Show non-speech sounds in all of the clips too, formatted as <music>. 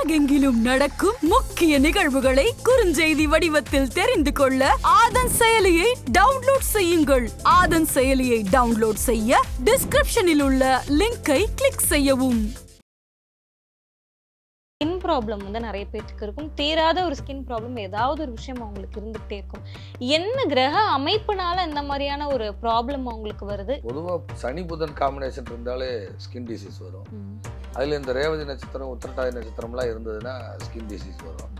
உலகெங்கிலும் நடக்கும் முக்கிய நிகழ்வுகளை குறுஞ்செய்தி வடிவத்தில் தெரிந்து கொள்ள ஆதன் செயலியை டவுன்லோட் செய்யுங்கள். ஆதன் செயலியை டவுன்லோட் செய்ய டிஸ்கிரிப்ஷனில் உள்ள லிங்கை கிளிக் செய்யவும். ஸ்கின் ப்ராப்ளம் வந்து நிறைய பேருக்கு இருக்கும். தீராத ஒரு ஸ்கின் ப்ராப்ளம் ஏதாவது ஒரு விஷயம் அவங்களுக்கு இருந்துகிட்டே இருக்கும். என்ன கிரக அமைப்புனால இந்த மாதிரியான ஒரு ப்ராப்ளம் அவங்களுக்கு வருது? பொதுவாக சனி புதன் காம்பினேஷன் இருந்தாலே ஸ்கின் டிசீஸ் வரும். அதில் இந்த ரேவதி நட்சத்திரம் உத்திரட்டாதி நட்சத்திரம்லாம் இருந்ததுன்னா ஸ்கின் டிசீஸ் வரும்.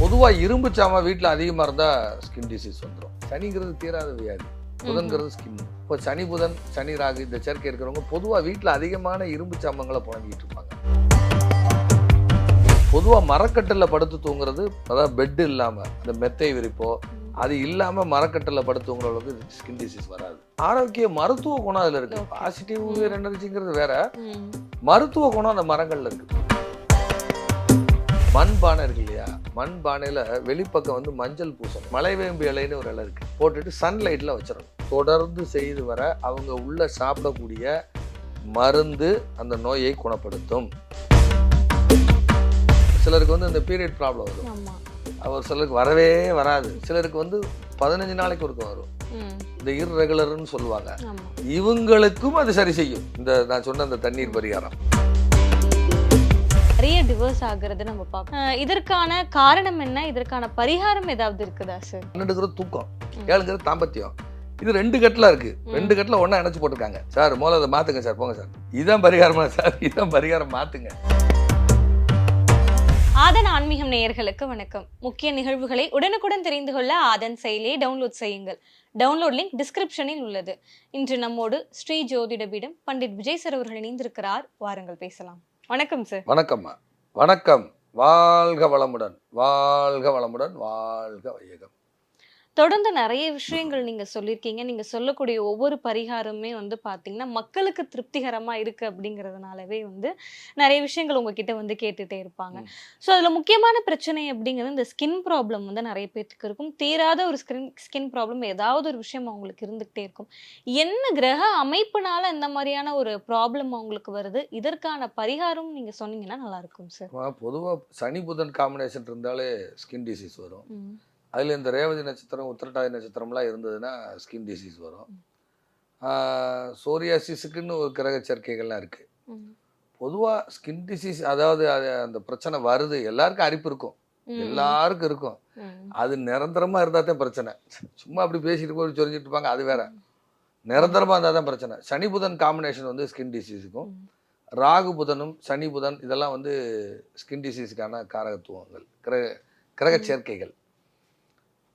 பொதுவாக இரும்பு சாமான் வீட்டில் அதிகமாக இருந்தால் ஸ்கின் டிசீஸ் வந்துடும் சனிங்கிறது தீராத வியாதி. புதன்கிறது ஸ்கின் இப்போ சனி புதன் சனி ராகு இந்த சேர்க்கை இருக்கிறவங்க பொதுவாக வீட்டில் அதிகமான இரும்பு சாமங்களை புழங்கிட்டு இருப்பாங்க. பொதுவாக மரக்கட்டில் படுத்து தூங்குறது அதாவது பெட் இல்லாமல் இந்த மெத்தை விரிப்போ அது இல்லாம மரக்கட்டில் படுத்து தூங்குறவங்களுக்கு ஸ்கின் டிசீஸ் வராது. ஆரோக்கிய மருத்துவ குணம் அதுல இருக்கு. பாசிட்டிவ் எனர்ஜிங்கிறது வேற. மருத்துவ குணம் அந்த மரங்கள்ல இருக்கு. மண் பானை இருக்கு இல்லையா? மண் பானையில வெளிப்பக்கம் வந்து மஞ்சள் பூசணும். மலைவேம்பு இலைன்னு ஒரு இலை இருக்கு. போட்டுட்டு சன்லைட்ல வச்சிடணும். தொடர்ந்து செய்து வர அவங்க உள்ள சாப்பிடக்கூடிய மருந்து அந்த நோயை குணப்படுத்தும். சிலருக்கு வந்து இந்த பீரியட் ப்ராப்ளம் வரும். அவர் சிலருக்கு வரவே வராது. சிலருக்கு வந்து பதினஞ்சு நாளைக்கு ஒருக்க வரும். இந்த இர்ரெகுலர்னு சொல்லுவாங்க. இவங்களுக்கும் அது சரி செய்யும். இந்த நான் சொன்ன அந்த தண்ணீர் பரிகாரம். நிறைய டிவோர்ஸ் ஆகுறது நம்ம பார்க்கணும். இதற்கான காரணம் என்ன? இதற்கான பரிகாரம் ஏதாவது இருக்குதா சார் பன்னெண்டுங்கிறது தூக்கம். ஏழுங்கிறது தாம்பத்தியம். இது ரெண்டு கட்டில் இருக்கு. ரெண்டு கட்டில் ஒண்ணா இணைச்சு போட்டிருக்காங்க. சார் முதல்ல அதை மாத்துங்க சார் போங்க சார். இதான் பரிகாரமா? சார் இதான் பரிகாரம் மாத்துங்க. ஆதன் ஆன்மீகம் நேயர்களுக்கு வணக்கம். முக்கிய நிகழ்வுகளை உடனுக்குடன் தெரிந்து கொள்ள ஆதன் செயலியை டவுன்லோட் செய்யுங்கள். டவுன்லோட் லிங்க் டிஸ்கிரிப்ஷனில் உள்ளது. இன்று நம்மோடு ஸ்ரீ ஜோதிடபீடம் பண்டிட் விஜய் சார் அவர்கள் இணைந்திருக்கிறார். வாருங்கள் பேசலாம். வணக்கம் சார் வணக்கம்மா வணக்கம். வாழ்க வளமுடன். வாழ்க வளமுடன். வாழ்க வையகம். தொடர்ந்து நிறைய விஷயங்கள் நீங்க சொல்லியிருக்கீங்க. நீங்க சொல்லக்கூடிய ஒவ்வொரு பரிகாரமுமே வந்து பாத்தீங்கன்னா மக்களுக்கு திருப்திகரமா இருக்கு அப்படிங்கறதுனாலவே வந்து நிறைய விஷயங்கள் உங்ககிட்ட வந்து கேட்டுட்டே இருப்பாங்க. ஸோ அதுல முக்கியமான பிரச்சனை அப்படிங்கிறது இந்த ஸ்கின் ப்ராப்ளம் வந்து நிறைய பேருக்கு இருக்கும். தீராத ஒரு ஸ்கின் ஸ்கின் ப்ராப்ளம் ஏதாவது ஒரு விஷயம் அவங்களுக்கு இருந்துகிட்டே இருக்கும். என்ன கிரக அமைப்புனால இந்த மாதிரியான ஒரு ப்ராப்ளம் அவங்களுக்கு வருது? இதற்கான பரிகாரம் நீங்க சொன்னீங்கன்னா நல்லா இருக்கும் சார் பொதுவாக சனி புதன் காம்பினேஷன் இருந்தாலே ஸ்கின் டிசீஸ் வரும். அதில் இந்த ரேவதி நட்சத்திரம் உத்திரட்டாதி நட்சத்திரம்லாம் இருந்ததுன்னா ஸ்கின் டிசீஸ் வரும். சோரியாசிஸுக்குன்னு ஒரு கிரக சேர்க்கைகள்லாம் இருக்குது பொதுவாக ஸ்கின் டிசீஸ் அதாவது அது அந்த பிரச்சனை வருது எல்லாருக்கும் அரிப்பு இருக்கும். எல்லாருக்கும் இருக்கும். அது நிரந்தரமாக இருந்தால் தான் பிரச்சனை. சும்மா அப்படி பேசிட்டு போய் சொரிஞ்சிட்டு இருப்பாங்க அது வேற. நிரந்தரமாக இருந்தால் தான் பிரச்சனை. சனி புதன் காம்பினேஷன் வந்து ஸ்கின் டிசீஸுக்கும் ராகு புதனும் சனி புதன் இதெல்லாம் வந்து ஸ்கின் டிசீஸுக்கான காரகத்துவங்கள் கிரக கிரக. சேர்க்கைகள்.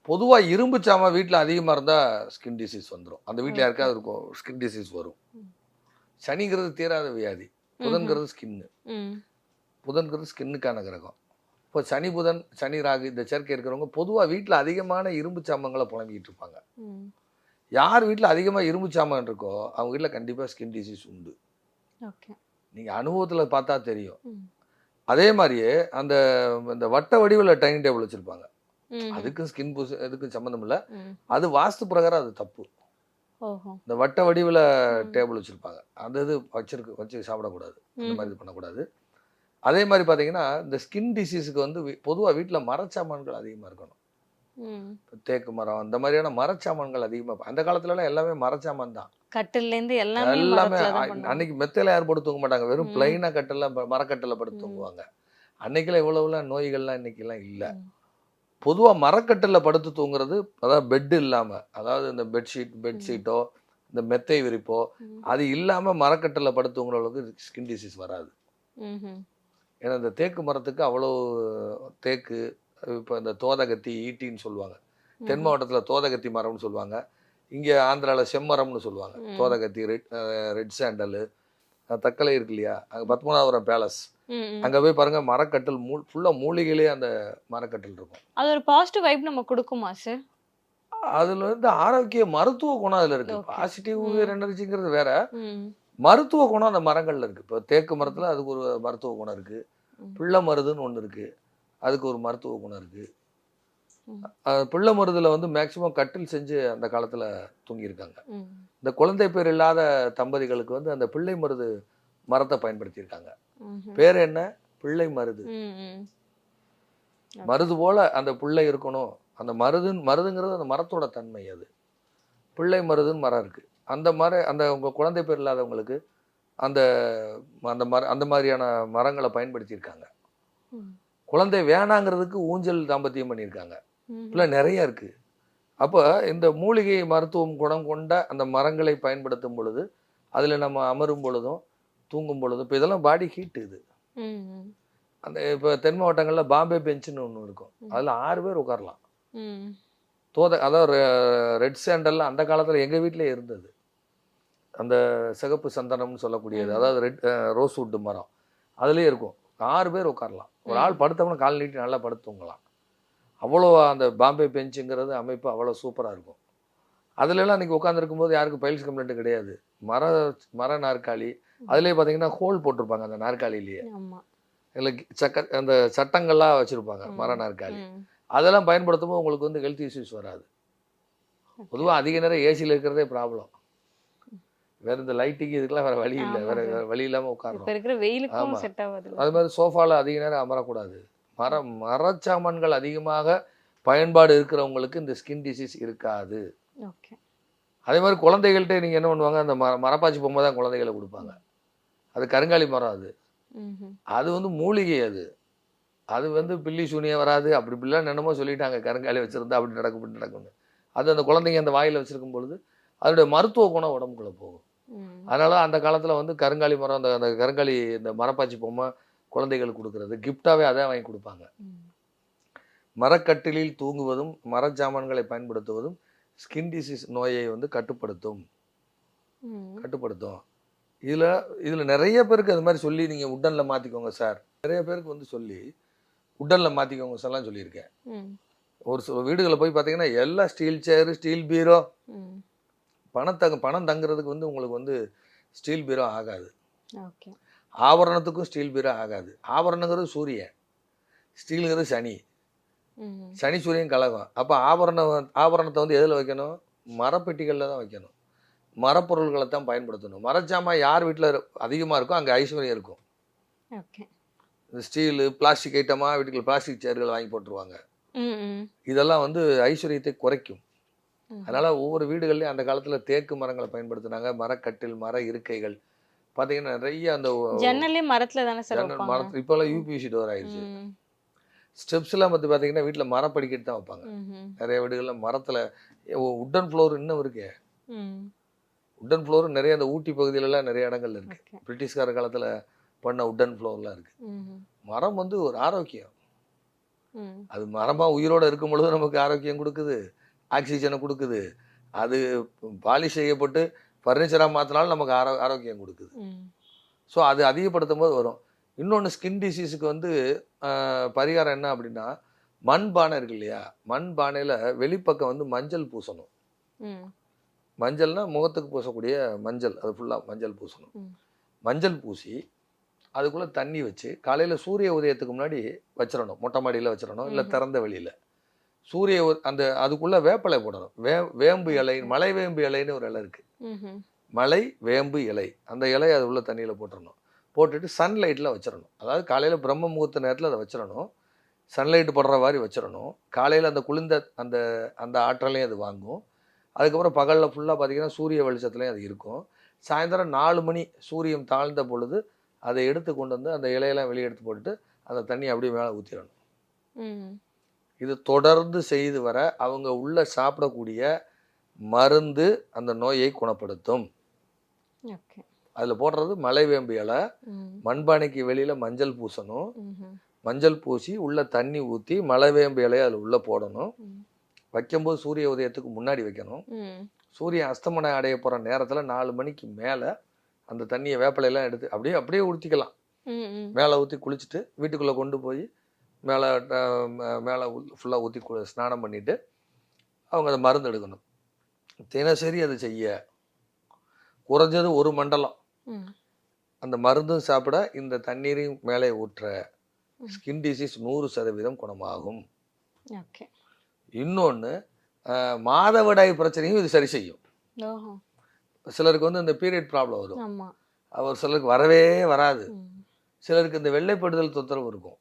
பொதுவாக இரும்பு சாமா வீட்டில் அதிகமாக இருந்தால் ஸ்கின் டிசீஸ் வந்துடும் அந்த வீட்டில். யாருக்காவது இருக்கும் ஸ்கின் டிசீஸ் வரும். சனிங்கிறது தீராத வியாதி. புதன்கிறது ஸ்கின்னு புதன்கிறது ஸ்கின்னுக்கான கிரகம். இப்போ சனி புதன் சனி ராகு இந்த சேர்க்கை இருக்கிறவங்க பொதுவாக வீட்டில் அதிகமான இரும்பு சாமங்களை புழங்கிட்டு இருப்பாங்க. யார் வீட்டில் அதிகமாக இரும்பு சாமான் இருக்கோ அவங்க வீட்டில் கண்டிப்பாக ஸ்கின் டிசீஸ் உண்டு. ஓகே. நீங்கள் அனுபவத்தில் பார்த்தா தெரியும். அதே மாதிரியே அந்த இந்த வட்ட வடிவில் டைனிங் டேபிள் வச்சுருப்பாங்க. அதுக்கும் ஸ்கின் பூஸ் இதுக்கும் சம்மந்தம் இல்லை. அது வாஸ்து பிரகாரம் அது தப்பு. இந்த வட்ட வடிவில். டேபிள் வச்சுருப்பாங்க. அந்த இது வச்சிருக்கு வச்சு சாப்பிடக்கூடாது. அந்த ம். மாதிரி இது பண்ணக்கூடாது. அதே மாதிரி பார்த்தீங்கன்னா இந்த ஸ்கின் டிசீஸுக்கு வந்து பொதுவாக வீட்டில் மரச்சாமான்கள் அதிகமாக இருக்கணும். தேக்கு மரம் அந்த மாதிரியான மரச்சாமான்கள் அதிகமாக அந்த காலத்துலலாம் எல்லாமே மரச்சாமான் தான். கட்டில்ல இருந்து எல்லாமே எல்லாமே. அன்னைக்கு மெத்தையில யாரும் படுத்து தூங்க மாட்டாங்க. வெறும் ம். பிளைனா கட்டில மரக்கட்டில படுத்து. தூங்குவாங்க. அன்னைக்கெல்லாம் இவ்வளவுலாம் நோய்கள்லாம் இன்னைக்கெல்லாம் இல்லை. ம். பொதுவா மரக்கட்டில படுத்து தூங்குறது அதாவது பெட் இல்லாம அதாவது இந்த பெட்ஷீட் பெட்ஷீட்டோ இந்த மெத்தை விரிப்போ. அது இல்லாம மரக்கட்டில படுத்து தூங்குறவங்களுக்கு ஸ்கின் டிசீஸ் வராது. ஏன்னா இந்த தேக்கு மரத்துக்கு அவ்வளோ தேக்கு இப்போ இந்த தோதகத்தி ஈட்டின்னு சொல்லுவாங்க தென் மாவட்டத்துல தோதகத்தி மரம்னு சொல்லுவாங்க இங்க ஆந்திரால செம்மரம்னு சொல்லுவாங்க. தோதகத்தி ரெட் ரெட் சாண்டல் தக்கலை இருக்கு இல்லையா அங்கே பத்மநாபபுரம் பேலஸ். அங்கே போய் பாருங்க மரக்கட்டில் மூ ஃபுல்லாக மூலிகையிலே அந்த மரக்கட்டில் இருக்கும் அது ஒரு பாசிட்டிவ் வைப் நம்ம கொடுக்குமா சார் அதுல வந்து ஆரோக்கிய மருத்துவ குணம் அதுல இருக்கு. பாசிட்டிவ். எனர்ஜிங்கிறது வேற. மருத்துவ குணம் அந்த மரங்கள்ல இருக்கு இப்போ தேக்கு மரத்துல அதுக்கு ஒரு மருத்துவ குணம் இருக்கு. பிள்ளை மருதுன்னு ஒன்று இருக்கு அதுக்கு ஒரு மருத்துவ குணம் இருக்கு பிள்ளை மருதுல வந்து மேக்சிமம் கட்டில் செஞ்சு அந்த காலத்துல தூங்கியிருக்காங்க. இந்த குழந்தை பேர் இல்லாத தம்பதிகளுக்கு வந்து அந்த பிள்ளை மருது மரத்தை பயன்படுத்தியிருக்காங்க. பேர் என்ன? பிள்ளை மருது. மருது போல அந்த பிள்ளை இருக்கணும். அந்த மருதுன்னு மருதுங்கிறது அந்த மரத்தோட தன்மை அது. பிள்ளை மருதுன்னு மரம் இருக்கு. அந்த மர அந்த உங்க குழந்தை பேர் இல்லாதவங்களுக்கு அந்த அந்த மர அந்த மாதிரியான மரங்களை பயன்படுத்தியிருக்காங்க. குழந்தை வேணாங்கிறதுக்கு ஊஞ்சல் தாம்பத்தியம் பண்ணியிருக்காங்க. இப்படிலாம் நிறைய இருக்கு. அப்போ இந்த மூலிகை மருத்துவம் குணம் கொண்ட அந்த மரங்களை பயன்படுத்தும் பொழுது அதில் நம்ம அமரும் பொழுதும் தூங்கும் பொழுதும் இப்போ இதெல்லாம் பாடி ஹீட் இது. அந்த இப்போ தென் மாவட்டங்களில் பாம்பே பெஞ்சுன்னு ஒன்று இருக்கும். அதில் ஆறு பேர் உட்காரலாம். தோத அதாவது ரெட் சாண்டல்லாம் அந்த காலத்தில் எங்கள் வீட்டிலே இருந்தது. அந்த சிகப்பு சந்தனம்னு சொல்லக்கூடியது. அதாவது ரெட் ரோஸ் வுட் மரம். அதுலேயே இருக்கும். ஆறு பேர் உட்காரலாம். ஒரு ஆள் படுத்தவன கால் நீட்டி நல்லா படுத்து தூங்கலாம். அவ்வளோ அந்த பாம்பே பெஞ்சுங்கிறது அமைப்பு அவ்வளோ சூப்பராக இருக்கும். அதுலலாம் அன்றைக்கி உட்காந்துருக்கும் போது யாருக்கும் பைல்ஸ் கம்ப்ளைண்ட் கிடையாது. மர மர நாற்காலி அதுலேயே பார்த்தீங்கன்னா ஹோல் போட்டிருப்பாங்க அந்த நாற்காலிலேயே இல்லை சக்க அந்த சட்டங்கள்லாம் வச்சுருப்பாங்க. மர நாற்காலி. அதெல்லாம் பயன்படுத்தும் போது உங்களுக்கு வந்து ஹெல்த் இஷ்யூஸ் வராது. பொதுவாக அதிக நேரம் ஏசியில் இருக்கிறதே ப்ராப்ளம் வேற இந்த லைட்டுக்கு இதுக்கெல்லாம் வேற வழி இல்லை. வேற. வேற வழி இல்லாமல் உட்காரணும். அது மாதிரி சோஃபால அதிக நேரம் அமரக்கூடாது. மர மரச்சாமான்கள் அதிகமாக பயன்பாடு இருக்கிறவங்களுக்கு இந்த ஸ்கின் டிசீஸ் இருக்காது. ஓகே அதே மாதிரி குழந்தைகள்கிட்ட நீங்கள் என்ன பண்ணுவாங்க அந்த மர மரப்பாச்சி பொம்மை தான் குழந்தைகளை கொடுப்பாங்க. அது கருங்காலி மரம் அது. அது வந்து மூலிகை அது. அது வந்து பில்லி சூனியம் வராது. அப்படி இப்படிலாம் என்னமோ சொல்லிட்டாங்க கருங்காலி வச்சிருந்தா அப்படி நடக்கும் இப்படி நடக்கும்னு. அது அந்த குழந்தைங்க அந்த வாயில் வச்சிருக்கும் பொழுது அதோடைய மருத்துவ குணம் உடம்புக்குள்ள போகும். அதனால அந்த காலத்தில் வந்து கருங்காலி மரம் அந்த அந்த கருங்காலி இந்த மரப்பாச்சி பொம்மை குழந்தைகளுக்கு கொடுக்கறது. கிஃப்டாகவே அதான் வாங்கி கொடுப்பாங்க. மரக்கட்டிலில் தூங்குவதும் மரச்சாமான்களை பயன்படுத்துவதும் ஸ்கின் டிசீஸ் நோயை வந்து கட்டுப்படுத்தும். கட்டுப்படுத்தும் இதில் இதில் நிறைய பேருக்கு அது மாதிரி சொல்லி நீங்கள் உட்டனில் மாற்றிக்கோங்க சார் நிறைய பேருக்கு வந்து சொல்லி உட்டனில் மாற்றிக்கோங்க சார்லாம் சொல்லியிருக்கேன். ஒரு சில வீடுகளில் போய் பார்த்தீங்கன்னா எல்லாம் ஸ்டீல் சேரு ஸ்டீல் பீரோ. பணம் தங்க பணம் தங்குறதுக்கு வந்து உங்களுக்கு வந்து ஸ்டீல் பீரோ ஆகாது ஓகே ஆபரணத்துக்கும் ஸ்டீல் பீரோ ஆகாது ஆபரணங்கிறது சூரியன் ஸ்டீலுங்கிறது சனி. சனி சூரியன் கலகம். அப்போ ஆபரணம் வந்து- ஆபரணத்தை வந்து எதில் வைக்கணும்? மரப்பெட்டிகளில் தான் வைக்கணும். மரப்பொருள்களை தான் பயன்படுத்தணும். மரச்சாமான் யார் வீட்டில் அதிகமாக இருக்கோ அங்கே ஐஸ்வர்யம் இருக்கும். இந்த ஸ்டீலு பிளாஸ்டிக் ஐட்டமாக வீட்டுக்குள்ள பிளாஸ்டிக் சேர்கள் வாங்கி போட்டுருவாங்க. இதெல்லாம் வந்து ஐஸ்வர்யத்தை குறைக்கும். அதனால் ஒவ்வொரு வீடுகள்லையும் அந்த காலத்தில் தேக்கு மரங்களை பயன்படுத்தினாங்க. மரக்கட்டில் மர இருக்கைகள். பார்த்தீங்கன்னா நிறைய அந்த ஜன்னலே மரத்துல தானே சார் ஜன்னல் வைப்பாங்க? மரத்து இப்போல்லாம் யூபிசி டோர் ஆயிடுச்சு. ஸ்டெப்ஸ்லாம் வந்து பார்த்தீங்கன்னா வீட்டில் மரப்படிக்கட்டு தான் வைப்பாங்க. நிறைய வீடுகளில் மரத்தில் உட்டன் ஃப்ளோர் இன்னும் இருக்கே. உட்டன் ஃப்ளோர் நிறைய அந்த ஊட்டி பகுதியிலலாம் நிறைய இடங்கள்ல இருக்கு பிரிட்டிஷ்கார காலத்தில் பண்ண உட்டன் ஃப்ளோர்லாம் இருக்கு ம்ஹும். மரம் வந்து ஒரு ஆரோக்கியம். அது மரமாக உயிரோடு இருக்கும் பொழுது நமக்கு ஆரோக்கியம் கொடுக்குது ஆக்சிஜனை கொடுக்குது அது பாலிஷ் செய்யப்பட்டு ஃபர்னிச்சராக மாற்றினாலும் நமக்கு ஆரோ ஆரோக்கியம் கொடுக்குது. ஸோ அது அதிகப்படுத்தும் போது வரும் இன்னொன்று ஸ்கின் டிசீஸுக்கு வந்து பரிகாரம் என்ன அப்படின்னா மண் பானை இருக்கு இல்லையா? மண் பானையில் வெளிப்பக்கம் வந்து மஞ்சள் பூசணும். மஞ்சள்னா முகத்துக்கு பூசக்கூடிய மஞ்சள். அது ஃபுல்லாக மஞ்சள் பூசணும். மஞ்சள் பூசி அதுக்குள்ளே தண்ணி வச்சு காலையில் சூரிய உதயத்துக்கு முன்னாடி வச்சிடணும். மொட்டை மாடியில் வச்சிடணும். இல்லை. திறந்த வெளியில். சூரிய அந்த அதுக்குள்ளே வேப்பிலை போடணும். வே வேம்பு இலை மலை வேம்பு இலைன்னு ஒரு இலை இருக்குது. மலை வேம்பு இலை. அந்த இலை அது உள்ள தண்ணியில் போட்டுறணும் போட்டுட்டு சன்லைட்டில் வச்சிடணும் அதாவது காலையில் பிரம்ம முகூர்த்த நேரத்தில் அதை வச்சிடணும் சன்லைட் படுற மாதிரி வச்சிடணும் காலையில் அந்த குளிர்ந்த அந்த அந்த ஆற்றலையும் அது வாங்கும். அதுக்கப்புறம் பகலில் ஃபுல்லாக பார்த்தீங்கன்னா சூரிய வெளிச்சத்துலையும் அது இருக்கும். சாயந்தரம் நாலு மணி சூரியன் தாழ்ந்த பொழுது அதை எடுத்து கொண்டு வந்து அந்த இலையெல்லாம் வெளியே எடுத்து போட்டுட்டு அந்த தண்ணி அப்படியே மேலே ஊற்றிடணும். இது தொடர்ந்து செய்து வர அவங்க உள்ள சாப்பிடக்கூடிய மருந்து அந்த நோயை குணப்படுத்தும். ஓகே. அதில் போடுறது மலைவேம்பு இலை ம். மண்பானைக்கு வெளியில் மஞ்சள் பூசணும். மஞ்சள் பூசி உள்ள தண்ணி ஊற்றி மலைவேம்பு இலையை அதில் உள்ளே போடணும். வைக்கும்போது சூரிய உதயத்துக்கு முன்னாடி வைக்கணும். சூரியன் அஸ்தமனம் அடைய போகிற நேரத்தில் நாலு மணிக்கு மேலே அந்த தண்ணியை வேப்பிலையெல்லாம் எடுத்து அப்படியே அப்படியே ஊற்றிக்கலாம். மேலே ஊற்றி குளிச்சுட்டு வீட்டுக்குள்ளே கொண்டு போய் மேலே மேலே ஃபுல்லாக ஊற்றி ஸ்நானம் பண்ணிவிட்டு அவங்க அதை மருந்து எடுக்கணும் தினசரி அதை செய்ய குறைஞ்சது ஒரு மண்டலம். அந்த மருந்தும் சாப்பிட இந்த தண்ணீரையும் மேலே ஊற்ற. ஸ்கின் டிசீஸ் நூறு சதவீதம் குணமாகும். ஓகே. இன்னொன்று மாதவிடாய் பிரச்சனையும் இது சரி செய்யும். சிலருக்கு வந்து இந்த பீரியட் ப்ராப்ளம் வரும். அவர் சிலருக்கு வரவே வராது. சிலருக்கு இந்த வெள்ளைப்படுதல் தொந்தரவு இருக்கும்.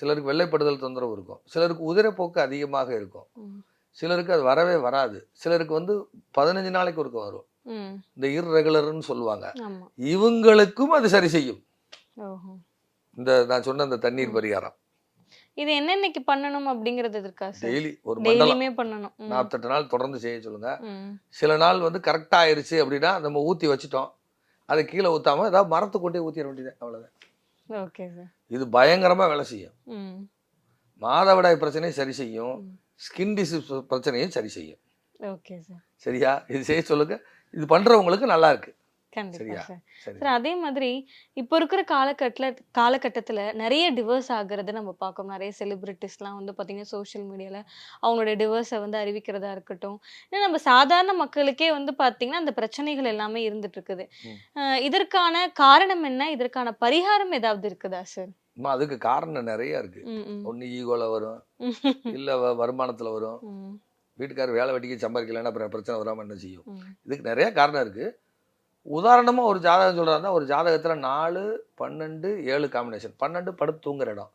சிலருக்கு வெள்ளைப்படுதல் தொந்தரவு இருக்கும். சிலருக்கு உதிரப்போக்கு அதிகமாக இருக்கும். சிலருக்கு அது வரவே வராது. சிலருக்கு வந்து பதினஞ்சு நாளைக்கு ஒருக்க வரும். இந்த இர்ரெகுலர்னு சொல்லுவாங்க. இவங்களுக்கும் அது சரி செய்யும். இந்த நான் சொன்ன இந்த தண்ணீர் பரிகாரம். இது என்னென்னைக்கு பண்ணணும் அப்படிங்கிறது இருக்கா டெய்லி ஒரு டெய்லியுமே பண்ணணும். நாற்பத்தெட்டு நாள் தொடர்ந்து செய்ய சொல்லுங்க. சில நாள் வந்து கரெக்டாக ஆயிருச்சு அப்படின்னா நம்ம ஊற்றி வச்சுட்டோம். அதை கீழே ஊத்தாம ஏதாவது மரத்தை கொண்டே ஊற்றிட வேண்டியது அவ்வளோதான் ஓகே சார். இது பயங்கரமா வேலை செய்யும். மாதவிடாய் பிரச்சனையை சரி செய்யும். ஸ்கின் டிசீஸ் பிரச்சனையும் சரி செய்யும். Okay sir. சரியா? இது செய்ய சொல்லுங்க. இது பண்றவங்களுக்கு நல்லா இருக்கு. கண்டிப்பா சரியா? சார். அதே மாதிரி இப்போ இருக்கிற காலகட்டத்தில் காலகட்டத்தில் நிறைய டிவோர்ஸ் ஆகுறத நம்ம பார்க்கோம் நிறைய செலிபிரிட்டிஸ்லாம் வந்து பார்த்தீங்கன்னா சோஷியல் மீடியாவில் அவங்களோட டிவோர்ஸை வந்து அறிவிக்கிறதா இருக்கட்டும். ஏன்னா நம்ம சாதாரண மக்களுக்கே வந்து பார்த்தீங்கன்னா அந்த பிரச்சனைகள் எல்லாமே இருந்துட்டு இருக்குது. இதற்கான காரணம் என்ன? இதற்கான பரிகாரம் ஏதாவது இருக்குதா சார்? அதுக்கு காரணம் நிறைய இருக்கு. ஒண்ணு ஈகோல வரும். இல்ல வருமானத்துல வரும். வீட்டுக்காரர் வேலை வெட்டிக்கு சம்பாதிக்கலைன்னா அப்புறம் பிரச்சனை வராம என்ன செய்யும்? இதுக்கு நிறைய காரணம் இருக்கு. உதாரணமா ஒரு ஜாதகம் சொல்றாருன்னா ஒரு ஜாதகத்துல நாலு பன்னெண்டு ஏழு காம்பினேஷன் பன்னெண்டு படுத்து தூங்குற இடம்.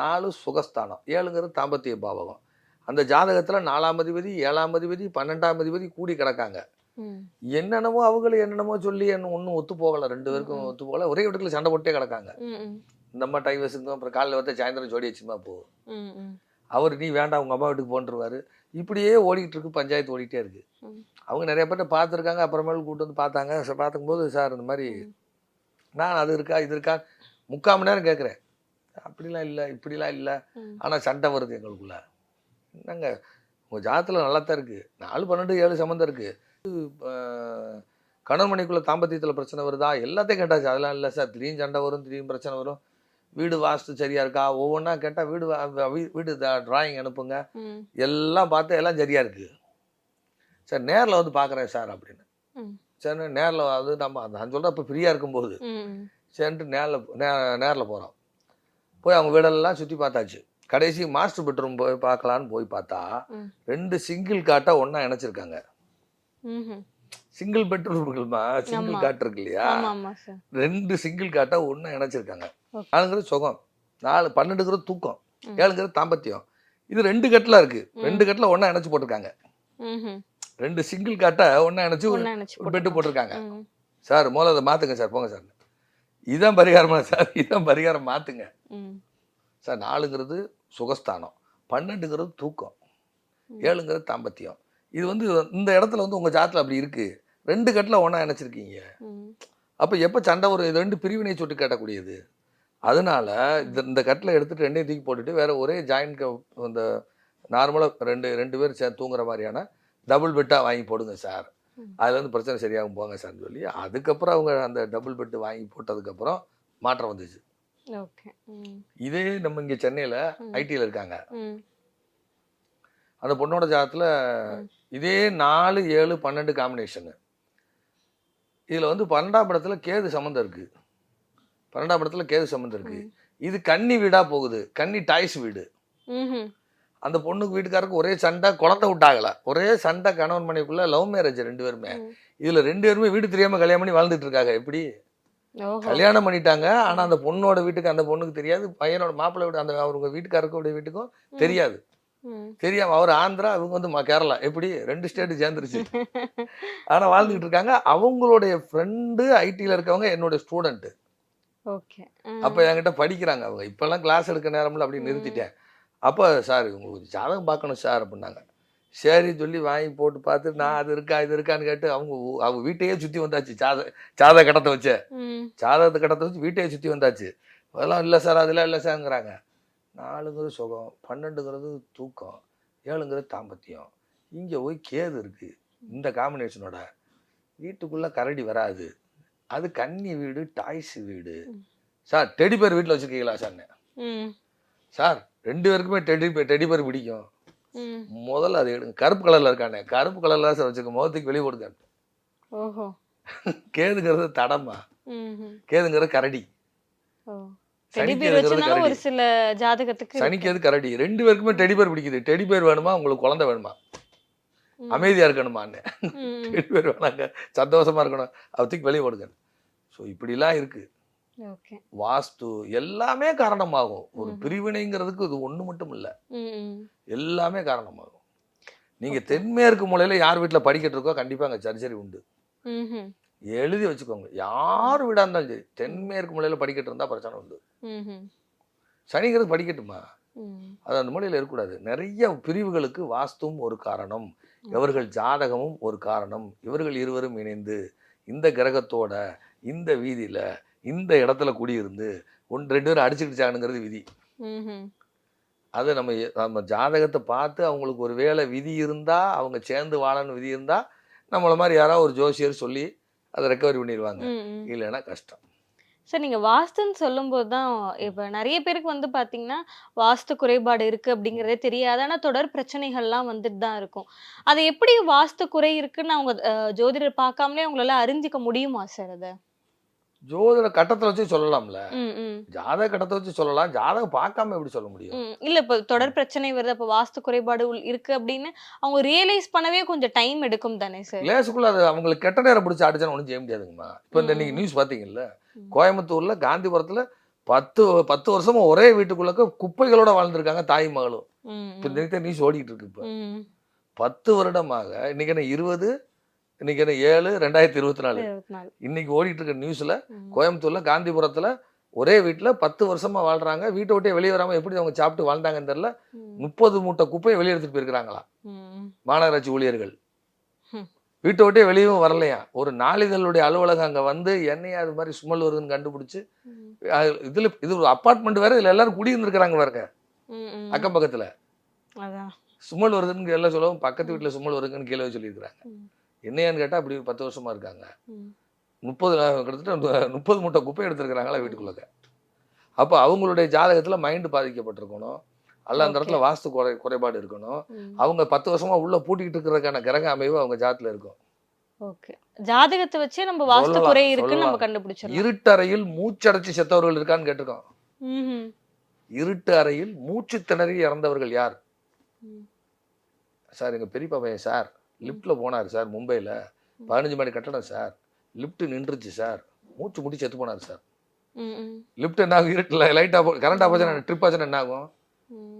நாலு சுகஸ்தானம். ஏழுங்கிறது தாம்பத்திய பாவகம். அந்த ஜாதகத்துல நாலாம் அதிபதி ஏழாம் அதிபதி பன்னெண்டாம் அதிபதி கூடி கிடக்காங்க. என்னென்னமோ அவங்களும் என்னென்னமோ சொல்லி என்ன ஒன்றும் ஒத்து போகல. ரெண்டு பேருக்கும். ஒத்து போகல. ஒரே வீட்டுக்குள்ள சண்டை போட்டே கிடக்காங்க. இந்த அம்மா டை வசுக்கும் அப்புறம் காலையில் வந்து சாயந்தரம் ஜோடி வச்சுமா போகும் அவர் நீ வேண்டாம் உங்க அம்மா வீட்டுக்கு போன்றுவாரு. இப்படியே ஓடிக்கிட்டு இருக்கு பஞ்சாயத்து ஓடிக்கிட்டே இருக்கு. அவங்க நிறைய பேர்ட்ட பார்த்துருக்காங்க அப்புறமேல் கூட்டு வந்து பார்த்தாங்க. பார்க்கும்போது சார் இந்த மாதிரி. நான் அது இருக்கா இது இருக்கா? முக்கால் மணி நேரம் கேட்குறேன். அப்படிலாம் இல்லை இப்படிலாம் இல்லை. ஆனால் சண்டை வருது எங்களுக்குள்ள. என்னங்க உங்கள் ஜாதத்தில் நல்லா தான் இருக்குது நாலு பன்னெண்டு ஏழு சம்மந்தம் இருக்குது கணவன் மணிக்குள்ள தாம்பத்தியத்தில் பிரச்சனை வருதா? எல்லாத்தையும் கேட்டாச்சு. அதெல்லாம் இல்லை சார். திடீர்னு சண்டை வரும் திடீர்னு பிரச்சனை வரும். வீடு வாஸ்து சரியா இருக்கா? ஒவ்வொன்றா கேட்டால் வீடு வீடு டிராயிங் அனுப்புங்க. எல்லாம் பார்த்து எல்லாம் சரியா இருக்கு. சார் நேரில் வந்து பார்க்குறேன் சார் அப்படின்னு. சரி நேரில் அது நம்ம நான் சொல்கிறேன் இப்போ ஃப்ரீயாக இருக்கும்போது சரின்ட்டு நேரில் நே நேரில் போகிறோம் போய் அவங்க வீடெல்லாம் சுற்றி பார்த்தாச்சு. கடைசி மாஸ்டர் பெட்ரூம் போய் பார்க்கலான்னு போய் பார்த்தா. ரெண்டு சிங்கிள் காட்டை ஒன்றா இணைச்சிருக்காங்க. சிங்கிள் பெட்ரூம் இருக்குல்மா? சிங்கிள். காட் இருக்கு இல்லையா? ரெண்டு சிங்கிள் காட்டை ஒன்றா இணைச்சிருக்காங்க. நாலுங்கிறது சுகம். நாலு பன்னெண்டுங்கிறது தூக்கம். ஏழுங்கிறது தாம்பத்தியம். இது ரெண்டு கட்டில் இருக்கு. ரெண்டு கட்டில் ஒன்றா இணைச்சு போட்டிருக்காங்க. ரெண்டு சிங்கிள் காட்டை ஒன்றா இணைச்சு ஒரு பெட்டு போட்டிருக்காங்க. சார் முதல்ல அதை மாற்றுங்க சார். போங்க சார். இதான் பரிகாரமா சார். இதான் பரிகாரம். மாற்றுங்க சார் நாலுங்கிறது சுகஸ்தானம். பன்னெண்டுங்கிறது தூக்கம். ஏழுங்கிறது தாம்பத்தியம். இது வந்து இந்த இடத்துல வந்து உங்கள் ஜாத்தில் அப்படி இருக்குது ரெண்டு கட்டில் ஒன்றா இணைச்சிருக்கீங்க. அப்போ எப்போ சண்டை இது ரெண்டு பிரிவினை சுட்டு காட்டக்கூடியது. அதனால இந்த இந்த கட்டில் எடுத்துட்டு ரெண்டையும் தூக்கி போட்டுட்டு வேற ஒரே ஜாயின்ட் அந்த நார்மலாக ரெண்டு ரெண்டு பேர் சேர்ந்து தூங்குற மாதிரியான டபுள் பெட்டாக வாங்கி போடுங்க சார் ம். அதுல இருந்து பிரச்சனை சரியாகும் போங்க சார்னு சொல்லி அதுக்கப்புறம் அவங்க அந்த டபுள் பெட்டு வாங்கி போட்டதுக்கப்புறம் மாற்றம் வந்துச்சு. இதே நம்ம இங்கே சென்னையில். ஐடியில் இருக்காங்க. அந்த பொண்ணோட ஜாதத்தில். இதே நாலு ஏழு பன்னெண்டு காம்பினேஷனு இதில் வந்து பன்னெண்டாம் இடத்துல கேது சம்மந்தம் இருக்கு. பன்னெண்டாம் இடத்துல கேது சம்மந்தம் இருக்கு. இது கன்னி வீடா போகுது. கன்னி டாய்ஸ் வீடு. அந்த பொண்ணுக்கு வீட்டுக்காரருக்கு ஒரே சண்டை குழந்தை விட்டாகல ஒரே சண்டை கணவன் மனைவிக்குள்ள லவ் மேரேஜ் ரெண்டு பேருமே. இதுல ரெண்டு பேருமே வீடு தெரியாம கல்யாணம் பண்ணி வாழ்ந்துட்டு இருக்காங்க எப்படி கல்யாணம் பண்ணிட்டாங்க. ஆனா அந்த பொண்ணோட வீட்டுக்கு அந்த பொண்ணுக்கு தெரியாது. பையனோட மாப்பிள்ளை வீடு அந்த அவங்க வீட்டுக்காரருடைய வீட்டுக்கும் தெரியாது. தெரியாம அவர் ஆந்திரா அவங்க வந்து கேரளா. எப்படி? ரெண்டு ஸ்டேட் சேர்ந்துருச்சு. <laughs> ஆனா வாழ்ந்துகிட்டு இருக்காங்க. அவங்களுடைய ஃப்ரெண்டு ஐடில இருக்கவங்க என்னோட ஸ்டூடெண்ட் ஓகே. அப்ப என்கிட்ட படிக்கிறாங்க அவங்க. இப்பெல்லாம் கிளாஸ் எடுக்க நேரம்ல அப்படி நிறுத்திட்டேன் அப்போ சார் உங்களுக்கு ஜாதகம் பார்க்கணும் சார் அப்படின்னாங்க. சரி சொல்லி வாங்கி போட்டு பார்த்து நான் அது இருக்கா இது இருக்கான்னு கேட்டு அவங்க அவங்க வீட்டையே சுற்றி வந்தாச்சு. ஜாத ஜாதக கடத்தை வச்சு. ம். ஜாதகத்தை கடத்தை வச்சு வீட்டையே சுற்றி வந்தாச்சு. அதெல்லாம் இல்லை சார் அதெல்லாம் இல்லை சார்ங்கிறாங்க நாலுங்கிறது சுகம் பன்னெண்டுங்கிறது தூக்கம் ஏழுங்கிறது தாம்பத்தியம். இங்கே போய் கேது இருக்கு. இந்த காம்பினேஷனோட வீட்டுக்குள்ளே கரடி வராது. அது கன்னி வீடு டாய்ஸ் வீடு. சார் டெடி பேர் வீட்டில் வச்சுருக்கீங்களா சார்னு ம். சார் ரெண்டு பேருக்குமே டெடி பேர் டெடி பேர் பிடிக்கும். முதல்ல அதை எடுங்க கருப்பு கலரில் இருக்கானே கருப்பு கலரில் சார் வச்சுக்க முகத்துக்கு வெளியே கொடுங்க ஓஹோ. <laughs> கேதுங்கிறது தடமா. கேதுங்கிறது கரடி. ஒரு. சில ஜாதகத்துக்கு சனிக்கு எது கரடி? ரெண்டு பேருக்குமே டெடி பேர் பிடிக்குது. டெடி பேர் வேணுமா? உங்களுக்கு குழந்தை வேணுமா? ம். அமைதியா இருக்கணுமான்னு. டெடி பேர் வேணாங்க சந்தோஷமா இருக்கணும். அவத்துக்கு வெளியே கொடுங்க ஸோ இப்படிலாம் இருக்கு. ஓகே. வாஸ்து எல்லாமே காரணமாகும். ஒரு. பிரிவினைங்கிறதுக்கு இது ஒண்ணு மட்டும் இல்ல. எல்லாமே காரணமாகும். நீங்க தென்மேற்கு மூலையில யார் வீட்டுல படிக்கட்டு இருக்கோ கண்டிப்பா அங்க சர்ஜரி உண்டு. எழுதி வச்சுக்கோங்க. யார் வீடா இருந்தாலும் சரி தென்மேற்கு மூலையில படிக்கட்டு இருந்தா பிரச்சனை உண்டு. சனிங்கிறது படிக்கட்டுமா. அது அந்த மூலையில இருக்கக்கூடாது. நிறைய பிரிவுகளுக்கு வாஸ்துவும் ஒரு காரணம். இவர்கள் ஜாதகமும் ஒரு காரணம். இவர்கள் இருவரும் இணைந்து இந்த கிரகத்தோட இந்த வீதியில இந்த இடத்துல குடியிருந்து ஒன்று ரெண்டு பேரும் அடிச்சுக்கிட்டானுங்கிறது விதி. அதை நம்ம நம்ம ஜாதகத்தை பார்த்து அவங்களுக்கு ஒரு வேளை விதி இருந்தா அவங்க சேர்ந்து வாழணும் விதி இருந்தா நம்மள மாதிரி யாராவது ஒரு ஜோசியர் சொல்லி அதை ரெக்கவரி பண்ணிடுவாங்க. இல்லைன்னா கஷ்டம். சார் நீங்க வாஸ்துன்னு சொல்லும்போது தான் இப்ப நிறைய பேருக்கு வந்து பாத்தீங்கன்னா வாஸ்து குறைபாடு இருக்கு அப்படிங்கறதே தெரியாது. ஆனா தொடர் பிரச்சனைகள்லாம் வந்துட்டு தான் இருக்கும். அதை எப்படி வாஸ்து குறை இருக்குன்னு அவங்க அஹ், ஜோதிடர் பார்க்காமலே அவங்களால அறிஞ்சிக்க முடியுமா சார் அதை? ஜோதிட கட்டத்தை வச்சு சொல்லலாம்ல. ம் ம். ஜாதக கட்டத்தை வச்சு சொல்லலாம். ஜாதகம் பார்க்காம எப்படி சொல்ல முடியும்? ம். இல்ல இப்ப தொடர் பிரச்சனை வருது. அப்ப வாஸ்து குறைபாடு உள்- இருக்கு அப்படின்னு அவங்க ரியலைஸ் பண்ணவே கொஞ்சம் டைம் எடுக்கும் தானே சார்? கிளேஸுக்குள்ள அது அவங்களுக்கு கெட்ட நேரம் பிடிச்சி அடிச்சா ஒன்றும் செய்ய முடியாதுங்கம்மா. இப்போ இந்த ம். நீங்க நியூஸ் பார்த்தீங்கல்ல. கோயம்புத்தூர்ல காந்திபுரத்துல பத்து பத்து வருஷமா ஒரே வீட்டுக்குள்ளக்க குப்பைகளோட வாழ்ந்திருக்காங்க தாய் மகளும் இப்போ. இந்த நியூஸ் ஓடிட்டு இருக்கு இப்போ. பத்து வருடமாக இன்னைக்கு என்ன இருபது இன்னைக்கு என்ன ஏழு ரெண்டாயிரத்தி இருபத்தி நாலு இன்னைக்கு ஓடிட்டு இருக்க நியூஸ்ல. கோயம்புத்தூர்ல காந்திபுரத்துல ஒரே வீட்டுல பத்து வருஷமா வாழ்றாங்க வீட்டை விட்டே வெளியே வராம எப்படி அவங்க சாப்பிட்டு வாழ்ந்தாங்கன்னு தெரியல. முப்பது மூட்டை குப்பையை வெளியே எடுத்துட்டு போயிருக்கிறாங்களா. மாநகராட்சி ஊழியர்கள். வீட்டை விட்டே வெளியும் வரலையா? ஒரு நாளிதழுடைய அலுவலகம் அங்க வந்து என்னையா அது மாதிரி சுமல் வருதுன்னு கண்டுபிடிச்சு இதுல இது ஒரு அப்பார்ட்மெண்ட் வேற இதுல எல்லாரும் குடியிருந்துருக்காங்க பாருங்க. அக்கம் பக்கத்துல. சுமல் வருதுன்னு எல்லாம் சொல்லவும் பக்கத்து வீட்டுல சுமல் வருதுன்னு கீழே சொல்லியிருக்கிறாங்க. என்னையான்னு கேட்டா அப்படி பத்து வருஷமா இருக்காங்க. முப்பது கிட்டத்தட்ட முப்பது மூட்டை குப்பை எடுத்திருக்கிறாங்களா வீட்டுக்குள்ளக்க. அப்போ அவங்களுடைய ஜாதகத்துல மைண்டு பாதிக்கப்பட்டிருக்கணும். அல்ல அந்த இடத்துல வாஸ்து குறை குறைபாடு இருக்கணும். அவங்க பத்து வருஷமா உள்ள பூட்டிக்கிட்டு இருக்கிறதுக்கான கிரக அமைவு அவங்க ஜாதத்துல இருக்கும். ஓகே ஜாதகத்தை வச்சே நம்ம வாஸ்து குறை இருக்குன்னு நம்ம சொல்லலாம். கண்டுபிடிச்சிடலாம். இருட்டறையில் மூச்சடைச்சு செத்தவர்கள் இருக்கான்னு கேட்டிருக்கோம். இருட்டு அறையில் மூச்சு திணறி இறந்தவர்கள் யார். சார் எங்க பெரியப்பா பையன் சார். லிஃப்ட்ல போனார் சார் மும்பைல பதினஞ்சு மணி கட்டடம் சார். லிஃப்ட் நின்றுச்சு சார். மூச்சு முடி செத்து போனார் சார். லிஃப்ட் என்ன ஆகும் இருட்டில் லைட் ஆஃப் கரண்ட் ஆஃப் ஆச்சுன்னா ட்ரிப் ஆச்சுன்னா என்ன ஆகும்.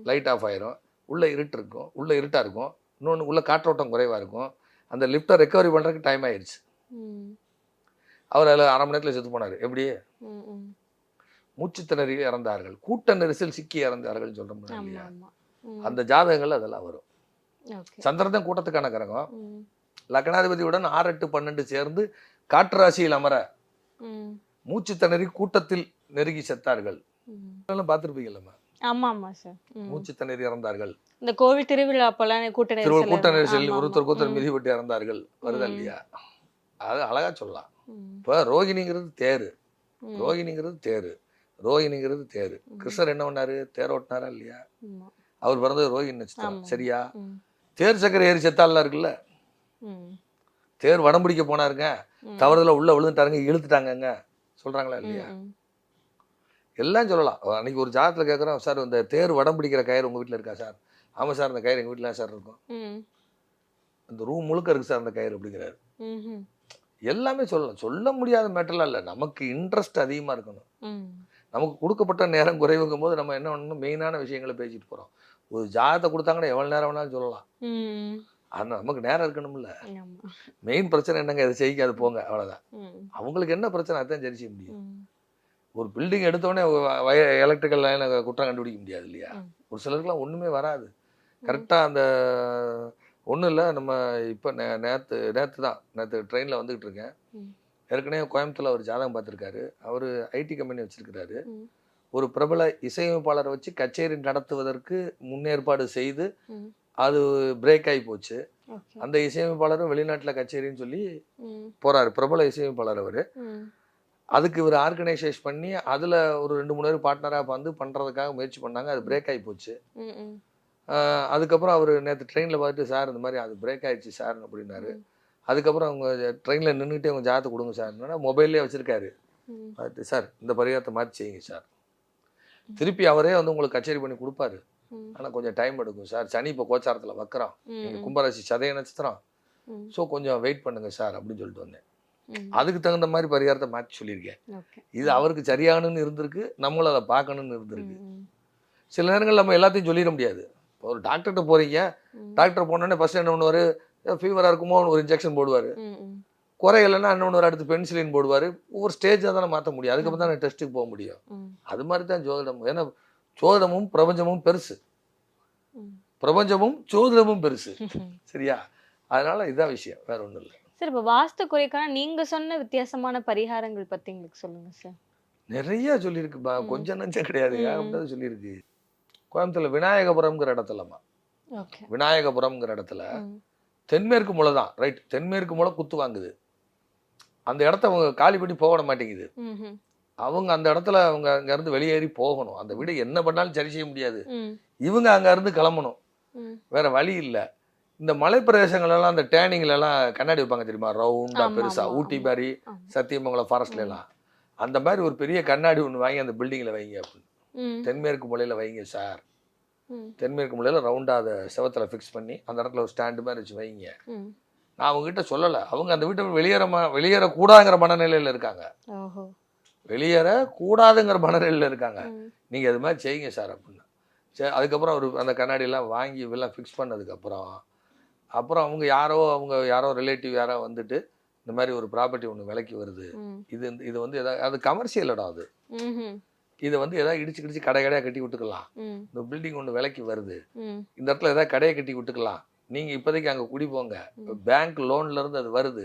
லைட் ஆஃப் ஆயிரும். உள்ள இருட்டு இருக்கும். உள்ள இருட்டா இருக்கும். இன்னொன்று உள்ள காற்றோட்டம் குறைவா இருக்கும். அந்த லிஃப்ட்டை ரெக்கவரி பண்றதுக்கு டைம் ஆயிடுச்சு. அவர் அதில் அரை மணி நேரத்தில் செத்து போனார். எப்படி. மூச்சு திணறி இறந்தார்கள். கூட்ட நெரிசல் சிக்கி இறந்தார்கள் சொல்றோம் ஆமா இல்லையா. அந்த ஜாதகங்கள் அதெல்லாம் வரும். ஓகே. சந்திரன் தான் கூட்டத்துக்கான கிரகம். லக்னாதிபதியுடன் ஆறு எட்டு பன்னெண்டு சேர்ந்து காற்று ராசியில் அமர. மூச்சு திணறி கூட்டத்தில் நெருங்கி செத்தார்கள். ம். ஆமா ஆமா சார். மூச்சு திணறி இறந்தார்கள் இந்த கோவில் திருவிழா அப்பெல்லாம் கூட்ட நெரிசல் கூட்ட நெரிசல். ஒருத்தருக்கு ஒருத்தர். மிதிப்பட்டு இறந்தார்கள் வருதா. இல்லையா அது அழகா சொல்லலாம். இப்போ ரோகிணிங்கிறது தேரு. ரோகிணிங்கிறது தேரு ரோகிணிங்கிறது தேரு. கிருஷ்ணர் என்ன பண்ணாரு தேர் ஓட்டினாரா இல்லையா. அவர் பிறந்தது ரோகிணி நட்சத்திரம். சரியா. தேர் சக்கரை ஏறி செத்தாலாம் இருக்குல்ல. தேர் வடம் பிடிக்க போனாருங்க. தவறுதல உள்ள விழுந்துட்டாருங்க இழுத்துட்டாங்கங்க சொல்றாங்களா இல்லையா. எல்லாம் சொல்லலாம் அன்னைக்கு ஒரு ஜாதத்துல கேட்குறோம் சார் இந்த தேர் வடம் பிடிக்கிற கயிறு உங்க வீட்ல இருக்கா சார் ஆமா சார் அந்த கயிறு எங்க வீட்டுல சார் இருக்கும். அந்த ரூம் முழுக்க இருக்கு சார் அந்த கயிறு அப்படிங்கிறாரு. எல்லாமே சொல்லலாம் சொல்ல முடியாத மேட்டர்லாம் இல்லை நமக்கு இன்ட்ரெஸ்ட் அதிகமா இருக்கணும். நமக்கு கொடுக்கப்பட்ட நேரம் குறைவுங்கும் போது நம்ம என்ன பண்ணணும் மெயினான விஷயங்களை பேசிட்டு போறோம் ஒரு ஜாதத்தை கொடுத்தாங்கன்னா எவ்வளவு நேரம் வேணாலும் சொல்லலாம் ம். ஆனா நமக்கு நேரம் இருக்கணும்ல. மெயின் பிரச்சனை என்னங்க இதை செய்யாது போங்க அவ்வளவுதான். அவங்களுக்கு என்ன பிரச்சனை அதான் சரி செய்ய முடியும். ஒரு பில்டிங் எடுத்தோடனே எலக்ட்ரிக்கல் லைனை குற்றம் கண்டுபிடிக்க முடியாது இல்லையா. ஒரு சிலருக்குலாம் ஒண்ணுமே வராது கரெக்டாக அந்த ஒன்றும் இல்லை நம்ம இப்போ நே நேற்று நேற்று தான் நேற்று ட்ரெயினில் வந்துகிட்டு இருக்கேன். ஏற்கனவே கோயம்புத்தூர்ல அவர் ஜாதகம் பார்த்துருக்காரு அவர் ஐடி கம்பெனி வச்சிருக்கிறாரு. ஒரு பிரபல இசையமைப்பாளரை வச்சு கச்சேரி நடத்துவதற்கு முன்னேற்பாடு செய்து. அது பிரேக் ஆகி போச்சு. அந்த இசையமைப்பாளரும் வெளிநாட்டில் கச்சேரின்னு சொல்லி ம். போறாரு பிரபல இசையமைப்பாளர் அவர். அதுக்கு இவர் ஆர்கனைசேஷன் பண்ணி அதில் ஒரு ரெண்டு மூணு பேர் பார்ட்னராக வந்து பண்ணுறதுக்காக முயற்சி பண்ணாங்க. அது பிரேக் ஆகி போச்சு. அதுக்கப்புறம் அவர் நேற்று ட்ரெயினில் பார்த்துட்டு சார் இந்த மாதிரி அது பிரேக் ஆயிடுச்சு சார் அப்படின்னாரு. அதுக்கப்புறம் அவங்க ட்ரெயினில் நின்றுட்டே அவங்க ஜாதத்தை கொடுங்க சார் மொபைல்லே வச்சிருக்காரு. பார்த்து சார் இந்த பரிகாரத்தை மாற்றி செய்யுங்க சார். திருப்பி அவரே வந்து உங்களுக்கு கச்சேரி பண்ணி கொடுப்பாரு. ஆனால் கொஞ்சம் டைம் எடுக்கும் சார். சனி இப்போ கோச்சாரத்தில் வைக்கிறோம் கும்பராசி சதய நட்சத்திரம். ஸோ கொஞ்சம் வெயிட் பண்ணுங்க சார் அப்படின்னு சொல்லிட்டு வந்தேன். அதுக்கு தகுந்த மாதிரி பரிகாரத்தை மாற்றி சொல்லியிருக்கேன். இது அவருக்கு சரியானன்னு இருந்திருக்கு நம்மளும் அதை பார்க்கணும்னு இருந்திருக்கு. சில நேரங்கள் நம்ம எல்லாத்தையும் சொல்லிட முடியாது. ஒரு டாக்டர்கிட்ட போறீங்க. டாக்டர் போனோடனே ஃபர்ஸ்ட் என்ன பண்ணுவார்? ஃபீவராக இருக்குமோ? ஒரு இன்ஜெக்ஷன் போடுவார். குறையலைன்னா இன்னொன்று ஒரு அடுத்து பென்சிலின் போடுவார். ஒவ்வொரு ஸ்டேஜாக தானே மாற்ற முடியும். அதுக்கப்புறம் தான் டெஸ்ட்டுக்கு போக முடியும். அது மாதிரி தான் ஜோதிடம். ஏன்னா ஜோதிடமும் பிரபஞ்சமும் பெருசு. பிரபஞ்சமும் ஜோதிடமும் பெருசு. <laughs> சரியா? அதனால இதான் விஷயம். வேற ஒன்றும் இல்லை. சார் இப்போ வாஸ்து குறைக்கான நீங்க சொன்ன வித்தியாசமான பரிகாரங்கள் பத்தி எங்களுக்கு சொல்லுங்க சார். நிறைய சொல்லியிருக்குப்பா. கொஞ்சம் நஞ்சம் கிடையாது. சொல்லியிருக்கு கோயம்புத்தூர்ல விநாயகபுரம்ங்கிற இடத்துலம்மா விநாயகபுரம்ங்கிற இடத்துல தென்மேற்கு மூலை தான். ரைட். தென்மேற்கு மூலை குத்து வாங்குது. அந்த இடத்த அவங்க காலி பண்ணி போக மாட்டேங்குது. அவங்க அந்த இடத்துல அவங்க அங்க இருந்து வெளியேறி போகணும். அந்த வீடு என்ன பண்ணாலும் சரி செய்ய முடியாது. இவங்க அங்க இருந்து கிளம்பணும் வேற வழி இல்லை. இந்த மலை பிரதேசங்கள் எல்லாம் அந்த டேனிங்ல எல்லாம் கண்ணாடி வைப்பாங்க தெரியுமா? ரவுண்டா ஆமா, பெருசா. ஆமா, ஊட்டி. மாதிரி. சத்தியமங்கலம் ஃபாரஸ்ட்ல எல்லாம் அந்த மாதிரி ஒரு பெரிய கண்ணாடி ஒன்று வாங்கி அந்த பில்டிங்ல வைங்க அப்படின்னு தென்மேற்கு மூலையில வைங்க சார். தென்மேற்கு மூலையில ரவுண்டா அதை செவத்துல ஃபிக்ஸ் பண்ணி அந்த இடத்துல ஒரு ஸ்டாண்டு மாதிரி வச்சு வைங்க. நான் அவங்க கிட்ட சொல்லலை. அவங்க அந்த வீட்டை வெளியேற ம- வெளியேறக்கூடாதுங்கிற மனநிலையில இருக்காங்க. வெளியேற கூடாதுங்கிற மனநிலையில இருக்காங்க. ம். நீங்க அது மாதிரி செய்யுங்க சார் அப்படின்னு. சரி அதுக்கப்புறம் ஒரு அந்த கண்ணாடி எல்லாம் வாங்கி எல்லாம் ஃபிக்ஸ் பண்ணதுக்கப்புறம் அப்புறம் அவங்க யாரோ அவங்க யாரோ ரிலேட்டிவ் யாரோ வந்துட்டு இந்த மாதிரி ஒரு ப்ராப்பர்ட்டி ஒன்று விலைக்கு வருது. இது இது வந்து எதாவது அது கமர்ஷியல் இடம் அது. இதை வந்து எதாவது இடிச்சு கிடிச்சு கடை கடையாக கட்டி விட்டுக்கலாம். இந்த பில்டிங் ஒன்று விலைக்கு வருது. இந்த இடத்துல ஏதாவது கடையை கட்டி விட்டுக்கலாம் நீங்கள் இப்போதைக்கு அங்கே குடி போங்க. பேங்க் லோன்ல இருந்து அது வருது.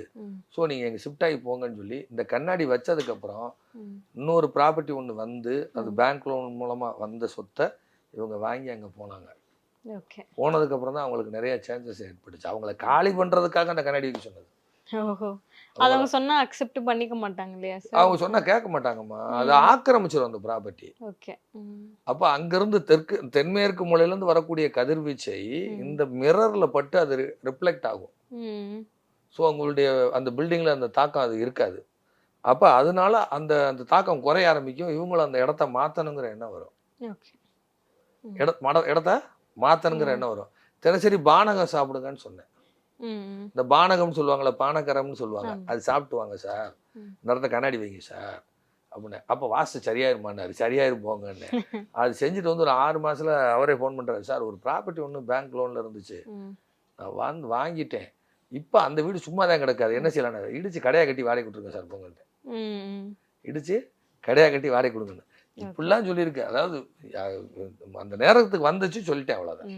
ஸோ நீங்கள் எங்கள் ஷிஃப்ட் ஆகி போங்கன்னு சொல்லி இந்த கண்ணாடி வச்சதுக்கப்புறம். இன்னொரு ப்ராப்பர்ட்டி ஒன்று வந்து அது. பேங்க் லோன் மூலமாக வந்த சொத்தை இவங்க வாங்கி அங்கே போனாங்க போனதுக்கப்புறம் தான் அவங்களுக்கு நிறைய சேஞ்சஸ் ஏற்பட்டுச்சு. அவங்கள காலி பண்ணுறதுக்காக அந்த கண்ணாடி வைக்க சொன்னது. ஓஹோ. அது அவங்க சொன்னா அக்செப்ட் பண்ணிக்க மாட்டாங்க இல்லையா அவங்க சொன்னால் கேட்க மாட்டாங்கம்மா. அதை. ஆக்கிரமிச்சிடும் அந்த ப்ராப்பர்ட்டி ஓகே. அப்போ அங்கேருந்து தெற்கு தென்மேற்கு மூலையிலேருந்து வரக்கூடிய கதிர்வீச்சை. இந்த மிரரில் பட்டு அது ரிஃப்ளெக்ட் ஆகும். ஸோ உங்களுடைய அந்த பில்டிங்கில் அந்த தாக்கம் அது இருக்காது. அப்போ அதனால அந்த அந்த தாக்கம் குறைய ஆரம்பிக்கும். இவங்களும் அந்த இடத்த மாற்றணுங்கிற எண்ணம் வரும். இட இடத்த? மாற்றணுங்கிற ம். எண்ணம் வரும். தினசரி பானகம் சாப்பிடுங்கன்னு சொன்னேன். இந்த பானகம்னு சொல்லுவாங்கல்ல பானகரம்னு சொல்லுவாங்க. அது சாப்பிட்டு வாங்க சார். இந்த இடத்த கண்ணாடி வைங்க சார் அப்படின்னு. அப்போ வாஸ்து சரியாயிருமான்னாரு. சரியாயிரும் போங்கன்னு <laughs> அது செஞ்சுட்டு வந்து ஒரு ஆறு மாசத்துல அவரே ஃபோன் பண்றாரு. சார் ஒரு ப்ராப்பர்ட்டி ஒன்று பேங்க் லோன்ல இருந்துச்சு. நான் வந்து வாங்கிட்டேன். இப்போ அந்த வீடு சும்மா தான் கிடக்காது. என்ன செய்யலாம் இடிச்சு கடையா கட்டி வாடகை கொடுத்துருங்க சார் போங்கன்ட்டு ம். இடிச்சு கடையா கட்டி வாடகை கொடுங்கன்னு. இப்படிலாம் சொல்லியிருக்கேன். அதாவது அந்த நேரத்துக்கு வந்துச்சு சொல்லிட்டேன் அவ்வளோதான்.